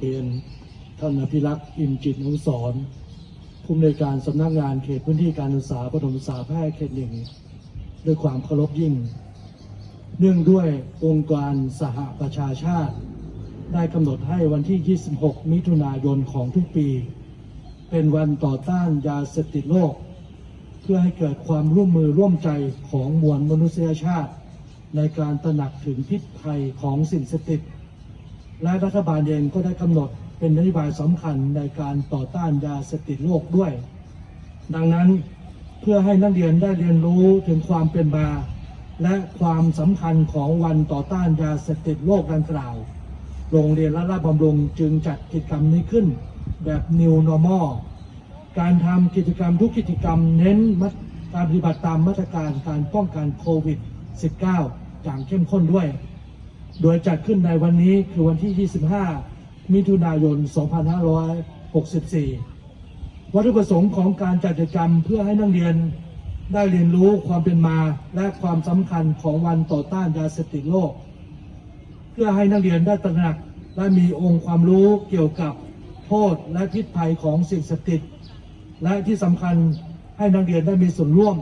เรียนท่านอภิรักษ์อิมจิตนุสรผู้อำนวยการสำนักงานเขตพื้นที่การศึกษาประถมศึกษาแพทย์เขตหนึ่งด้วยความเคารพยิ่ง เนื่องด้วยองค์การสหประชาชาติ ได้กำหนดให้วันที่ 26 มิถุนายนของทุกปี เป็นวันต่อต้านยาเสพติดโลก เพื่อให้เกิดความร่วมมือร่วมใจของมวลมนุษยชาติ ในการตระหนักถึงพิษภัยของสิ่งเสพติด และรัฐบาลเองก็ได้กำหนดเป็นนโยบายสำคัญในการต่อต้านยาเสพติดโลกด้วย ดังนั้นเพื่อให้นักเรียนได้เรียนรู้ถึงความเป็นมา และความสำคัญของวันต่อต้านยาเสพติดโลกดังกล่าว โรงเรียนละลาดบำรุงจึงจัดกิจกรรมนี้ขึ้นแบบ New Normal การทำกิจกรรมทุกกิจกรรมเน้นการปฏิบัติตามมาตรการการป้องกันโควิด -19 อย่างเข้มข้นด้วย โดยจัดขึ้นในวันนี้คือวันที่ 25 มิถุนายน 2564 วัตถุประสงค์ของการจัดกิจกรรมเพื่อให้นักเรียนได้เรียนรู้ความเป็นมาและความสำคัญของวันต่อต้านยาเสพติดโลก เพื่อให้นักเรียนได้ตระหนักและมีองค์ความรู้เกี่ยวกับโทษและพิษภัยของสิ่งเสพติด และที่สำคัญให้นักเรียนได้มีส่วนร่วม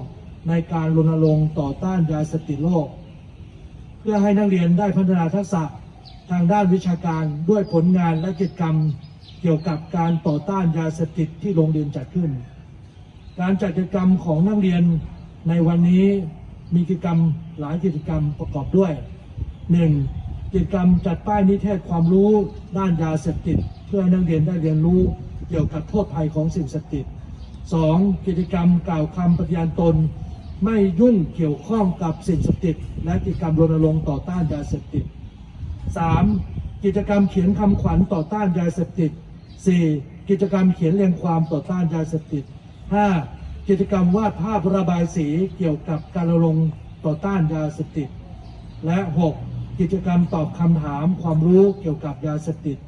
ในการรณรงค์ต่อต้านยาเสพติดโลก พื่อให้นักเรียนได้พัฒนาทักษะทางด้านวิชาการด้วยผลงานและกิจกรรมเกี่ยวกับการต่อต้านยาเสพติดที่โรงเรียนจัดขึ้น การจัดกิจกรรมของนักเรียนในวันนี้มีกิจกรรมหลายกิจกรรมประกอบด้วย 1. กิจกรรมจัดป้ายนิเทศความรู้ด้านยาเสพติด เพื่อให้นักเรียนได้เรียนรู้เกี่ยวกับโทษภัยของสิ่งเสพติด 2. กิจกรรมกล่าวคำปฏิญาณตน ไม่ยุ่งเกี่ยวข้องกับสิ่งเสพติด และกิจกรรมรณรงค์ต่อต้านยาเสพติด 3. กิจกรรมเขียนคำขวัญต่อต้านยาเสพติด 4. กิจกรรมเขียนเรียงความต่อต้านยาเสพติด 5. กิจกรรมวาดภาพระบายสีเกี่ยวกับการรณรงค์ต่อต้านยาเสพติด และ 6. กิจกรรมตอบคำถามความรู้เกี่ยวกับยาเสพติด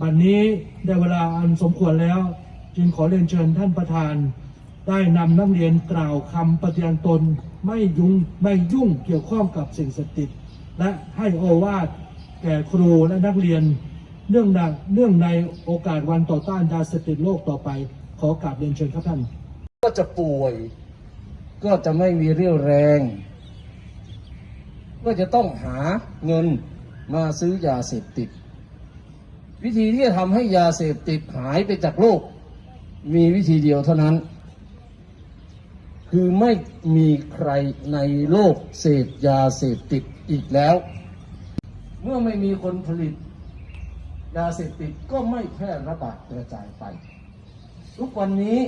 บันนี้ได้เวลาอันสมควรแล้ว จึงขอเรียนเชิญท่านประธาน ได้นำนักเรียนกล่าวคำปฏิญาณตนไม่ยุ่งไม่ยุ่งเกี่ยวข้องกับสิ่งเสพติด และให้โอวาทแก่ครูและนักเรียน เนื่องในเนื่องในโอกาสวันต่อต้านยาเสพติดโลกต่อไป ขอกราบเรียนเชิญครับท่าน ก็จะป่วย ก็จะไม่มีเรี่ยวแรง ก็จะต้องหาเงินมาซื้อยาเสพติด วิธีที่จะทำให้ยาเสพติดหายไปจากโลก มีวิธีเดียวเท่านั้น คือไม่มีใครในโลกเสพยาเสพติดอีกแล้ว เมื่อไม่มีคนผลิต ยาเสพติดก็ไม่แพร่ระบาดกระจายไป ทุกวันนี้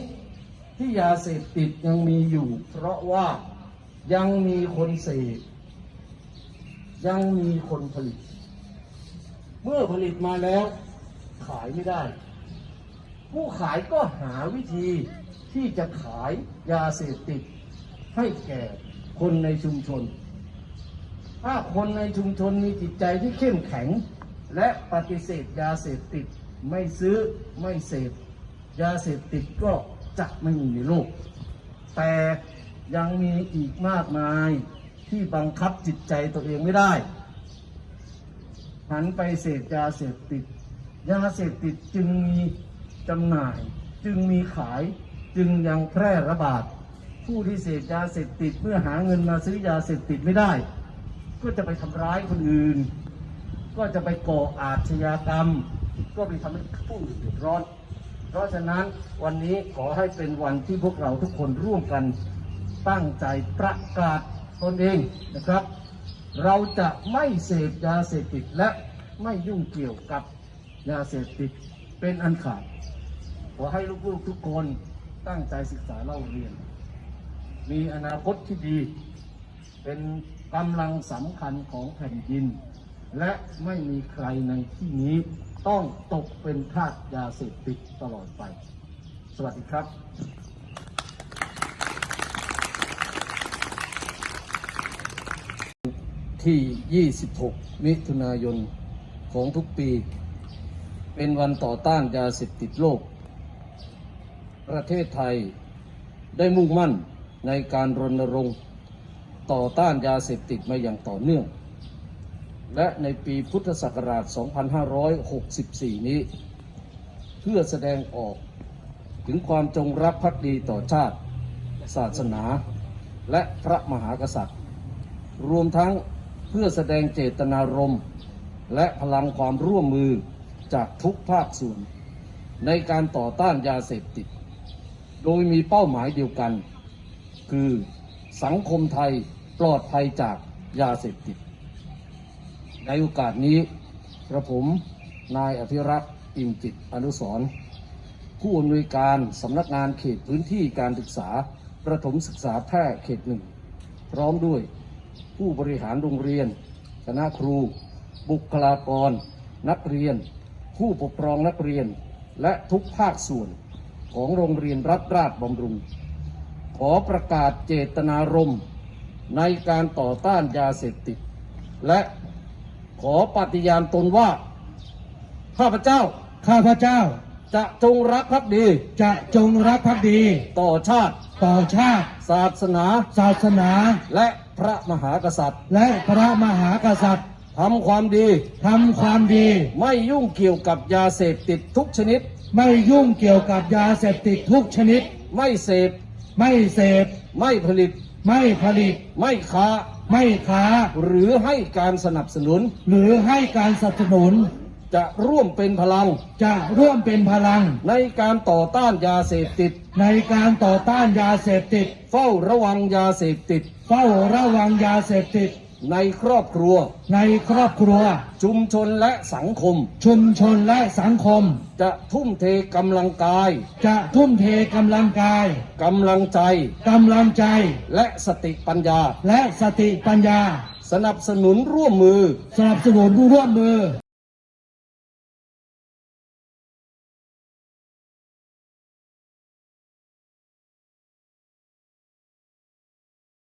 ที่ยาเสพติดยังมีอยู่ เพราะว่ายังมีคนเสพยังมีคนผลิต เมื่อผลิตมาแล้วขายไม่ได้ ผู้ขายก็หาวิธีที่จะขายยาเสพติดให้แก่คนในชุมชน ถ้าคนในชุมชนมีจิตใจที่เข้มแข็ง และปฏิเสธยาเสพติดไม่ซื้อไม่เสพยาเสพติดก็จะไม่มีในโลก แต่ยังมีอีกมากมายที่บังคับจิตใจตัวเองไม่ได้หันไปเสพยาเสพติด ยาเสพติดจึงมี จำหน่าย จึงมีขายจึงยังแพร่ระบาด ผู้ที่เสพยาเสพติดเมื่อหาเงินมาซื้อยาเสพติดไม่ได้ ก็จะไปทำร้ายคนอื่น ก็จะไปก่ออาชญากรรม ก็ไปทำให้ผู้อื่นเดือดร้อน เพราะฉะนั้นวันนี้ขอให้เป็นวันที่พวกเราทุกคนร่วมกันตั้งใจประกาศตนเองนะครับ เราจะไม่เสพยาเสพติดและไม่ยุ่งเกี่ยวกับยาเสพติดเป็นอันขาด ขอให้ลูกๆทุกคนตั้งใจศึกษาเล่าเรียน มีอนาคตที่ดี เป็นกำลังสำคัญของแผ่นดิน และไม่มีใครในที่นี้ต้องตกเป็นทาสยาเสพติดตลอดไป สวัสดีครับที่ 26 มิถุนายนของทุกปี เป็นวันต่อต้านยาเสพติดโลก ประเทศไทยได้มุ่งมั่นในการรณรงค์ต่อต้านยาเสพติดมาอย่างต่อเนื่อง และในปีพุทธศักราช 2564 นี้ เพื่อแสดงออกถึงความจงรักภักดีต่อชาติ ศาสนา และพระมหากษัตริย์ รวมทั้งเพื่อแสดงเจตนารมณ์และพลังความร่วมมือจากทุกภาคส่วน ในการต่อต้านยาเสพติด โดยมีเป้าหมายเดียวกัน คือสังคมไทยปลอดภัยจากยาเสพติด ในโอกาสนี้กระผมนายอภิรักษ์อินจิตอนุสรผู้อำนวยการสำนักงานเขตพื้นที่การศึกษาประถมศึกษาแพร่เขตหนึ่ง พร้อมด้วยผู้บริหารโรงเรียน คณะครู บุคลากร นักเรียน ผู้ปกครองนักเรียน และทุกภาคส่วน ของโรงเรียนรัฐราชบำรุง ขอประกาศเจตนารมณ์ในการต่อต้านยาเสพติด และขอปฏิญาณตนว่า ข้าพเจ้าข้าพเจ้าจะจงรักภักดีจะจงรักภักดีต่อชาติต่อชาติ ศาสนา ศาสนา และพระมหากษัตริย์ และพระมหากษัตริย์ ทำความดี ทำความดี ไม่ยุ่งเกี่ยวกับยาเสพติดทุกชนิด ไม่ยุ่งเกี่ยวกับยาเสพติดทุกชนิด ไม่เสพ ไม่เสพ ไม่ผลิต ไม่ผลิต ไม่ค้า ไม่ค้า หรือให้การสนับสนุน หรือให้การสนับสนุน จะร่วมเป็นพลัง จะร่วมเป็นพลัง ในการต่อต้านยาเสพติด ในการต่อต้านยาเสพติด เฝ้าระวังยาเสพติด เฝ้าระวังยาเสพติด ในครอบครัว ในครอบครัว ชุมชนและสังคม ชุมชนและสังคม จะทุ่มเทกำลังกาย จะทุ่มเทกำลังกายกำลังใจกำลังใจ และสติปัญญา และสติปัญญา สนับสนุนร่วมมือ สนับสนุนร่วมมือ